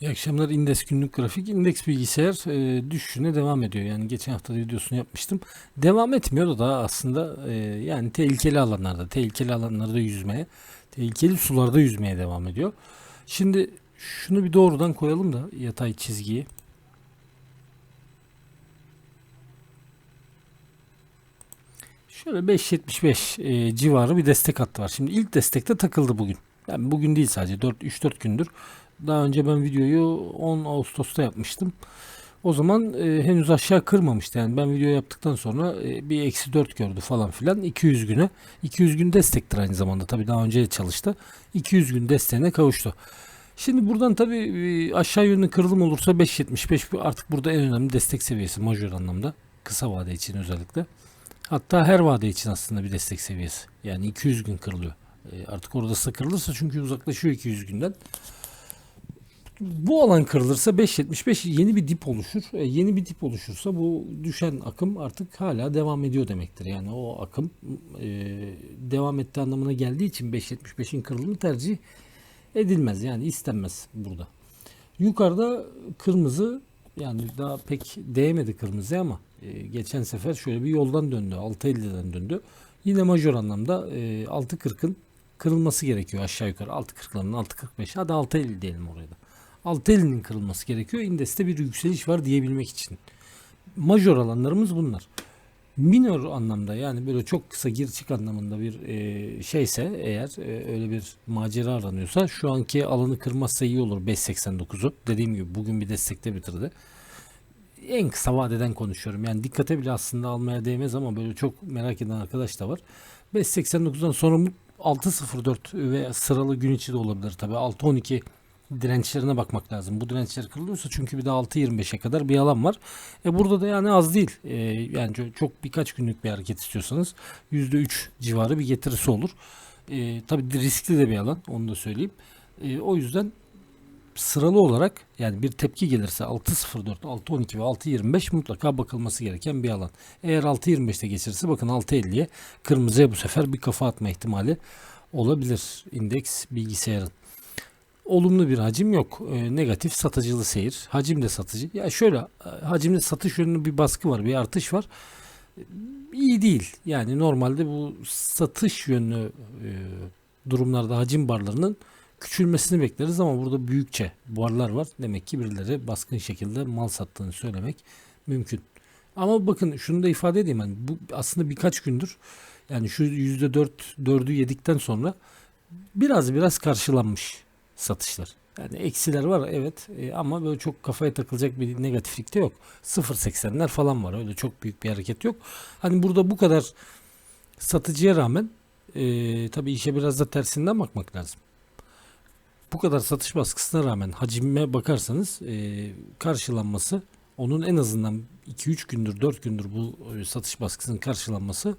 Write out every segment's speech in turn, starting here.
İyi akşamlar İndeks günlük grafik. İndeks bilgisayar e, düşüşüne devam ediyor. Yani geçen hafta da videosunu yapmıştım. Devam etmiyor da aslında e, yani tehlikeli alanlarda, tehlikeli alanlarda yüzmeye, tehlikeli sularda yüzmeye devam ediyor. Şimdi şunu bir doğrudan koyalım da yatay çizgiyi. Şöyle 5.75 e, civarı bir destek hattı var. Şimdi ilk destekte takıldı bugün. Yani bugün değil sadece 4 3-4 gündür. Daha önce ben videoyu 10 Ağustos'ta yapmıştım. O zaman e, henüz aşağı kırmamıştı. Yani ben video yaptıktan sonra e, bir eksi 4 gördü falan filan. 200 güne. 200 gün destektir aynı zamanda. Tabii daha önce çalıştı. 200 gün desteğine kavuştu. Şimdi buradan tabii e, aşağı yönlü kırılım olursa 5.75 artık burada en önemli destek seviyesi majör anlamda. Kısa vade için özellikle. Hatta her vade için aslında bir destek seviyesi. Yani 200 gün kırılıyor. E, artık orada kırılırsa çünkü uzaklaşıyor 200 günden. Bu alan kırılırsa 5.75 yeni bir dip oluşur. E, yeni bir dip oluşursa bu düşen akım artık hala devam ediyor demektir. Yani o akım e, devam ettiği anlamına geldiği için 5.75'in kırılımı tercih edilmez. Yani istenmez burada. Yukarıda kırmızı yani daha pek değmedi kırmızı ama e, geçen sefer şöyle bir yoldan döndü. 6.50'den döndü. Yine majör anlamda e, 6.40'ın kırılması gerekiyor aşağı yukarı. 6.40'ların 6.45 hadi 6.50 diyelim oraya da. 6.50'nin kırılması gerekiyor. İndeste bir yükseliş var diyebilmek için. Majör alanlarımız bunlar. Minor anlamda yani böyle çok kısa gir çık anlamında bir e, şeyse eğer e, öyle bir macera aranıyorsa şu anki alanı kırmazsa iyi olur 5.89'u. Dediğim gibi bugün bir destekte bitirdi. En kısa vadeden konuşuyorum. Yani dikkate bile aslında almaya değmez ama böyle çok merak eden arkadaş da var. 5.89'dan sonra 6.04 ve sıralı gün içi de olabilir tabii. 6.12 dirençlerine bakmak lazım. Bu dirençler kırılıyorsa çünkü bir de 6.25'e kadar bir alan var. E burada da yani az değil. E, yani çok, birkaç günlük bir hareket istiyorsanız %3 civarı bir getirisi olur. E, tabii riskli de bir alan onu da söyleyeyim. E, o yüzden sıralı olarak yani bir tepki gelirse 6.04, 6.12 ve 6.25 mutlaka bakılması gereken bir alan. Eğer 6.25'te geçirse bakın 6.50'ye kırmızıya bu sefer bir kafa atma ihtimali olabilir indeks bilgisayarın olumlu bir hacim yok. E, negatif satıcılı seyir. Hacim de satıcı. Ya şöyle e, hacimde satış yönünde bir baskı var, bir artış var. E, iyi değil. Yani normalde bu satış yönlü e, durumlarda hacim barlarının küçülmesini bekleriz ama burada büyükçe barlar var. Demek ki birileri baskın şekilde mal sattığını söylemek mümkün. Ama bakın şunu da ifade edeyim. Yani bu aslında birkaç gündür yani şu %4 4'ü yedikten sonra biraz biraz karşılanmış satışlar. Yani eksiler var evet e, ama böyle çok kafaya takılacak bir negatiflikte yok. 0.80'ler falan var öyle çok büyük bir hareket yok. Hani burada bu kadar satıcıya rağmen e, tabii işe biraz da tersinden bakmak lazım. Bu kadar satış baskısına rağmen hacime bakarsanız e, karşılanması onun en azından 2-3 gündür 4 gündür bu e, satış baskısının karşılanması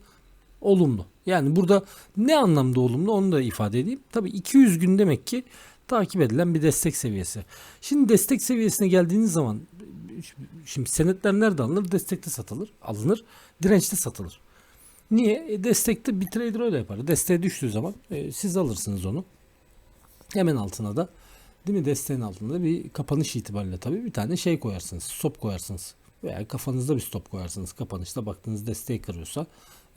olumlu. Yani burada ne anlamda olumlu onu da ifade edeyim. Tabii 200 gün demek ki takip edilen bir destek seviyesi. Şimdi destek seviyesine geldiğiniz zaman şimdi senetler nerede alınır? Destekte satılır, alınır, dirençte satılır. Niye? E, destekte bir trader öyle yapar. Desteğe düştüğü zaman e, siz alırsınız onu. Hemen altına da değil mi desteğin altında bir kapanış itibariyle tabii bir tane şey koyarsınız. Stop koyarsınız. Veya kafanızda bir stop koyarsınız. Kapanışta baktığınız desteği kırıyorsa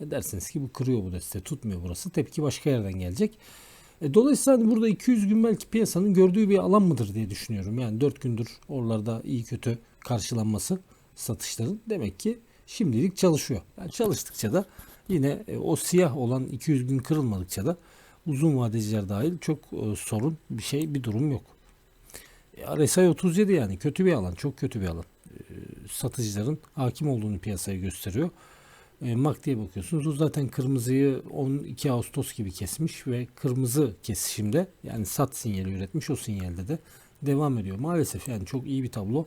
e, dersiniz ki bu kırıyor bu desteği tutmuyor burası. Tepki başka yerden gelecek. E, dolayısıyla hani burada 200 gün belki piyasanın gördüğü bir alan mıdır diye düşünüyorum. Yani 4 gündür oralarda iyi kötü karşılanması satışların demek ki şimdilik çalışıyor. Yani çalıştıkça da yine e, o siyah olan 200 gün kırılmadıkça da uzun vadeciler dahil çok e, sorun bir şey bir durum yok. E, RSI 37 yani kötü bir alan çok kötü bir alan. E, satıcıların hakim olduğunu piyasaya gösteriyor e, MACD'ye bakıyorsunuz. O zaten kırmızıyı 12 Ağustos gibi kesmiş ve kırmızı kesişimde yani sat sinyali üretmiş. O sinyalde de devam ediyor. Maalesef yani çok iyi bir tablo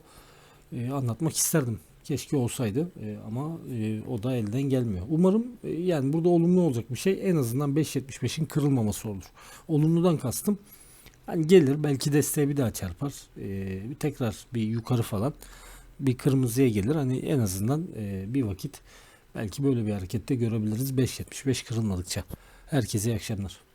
e, anlatmak isterdim. Keşke olsaydı e, ama e, o da elden gelmiyor. Umarım e, yani burada olumlu olacak bir şey en azından 5.75'in kırılmaması olur. Olumludan kastım hani gelir belki desteğe bir daha çarpar. E, tekrar bir yukarı falan bir kırmızıya gelir. Hani en azından e, bir vakit Belki böyle bir harekette görebiliriz 5.75 kırılmadıkça. Herkese iyi akşamlar.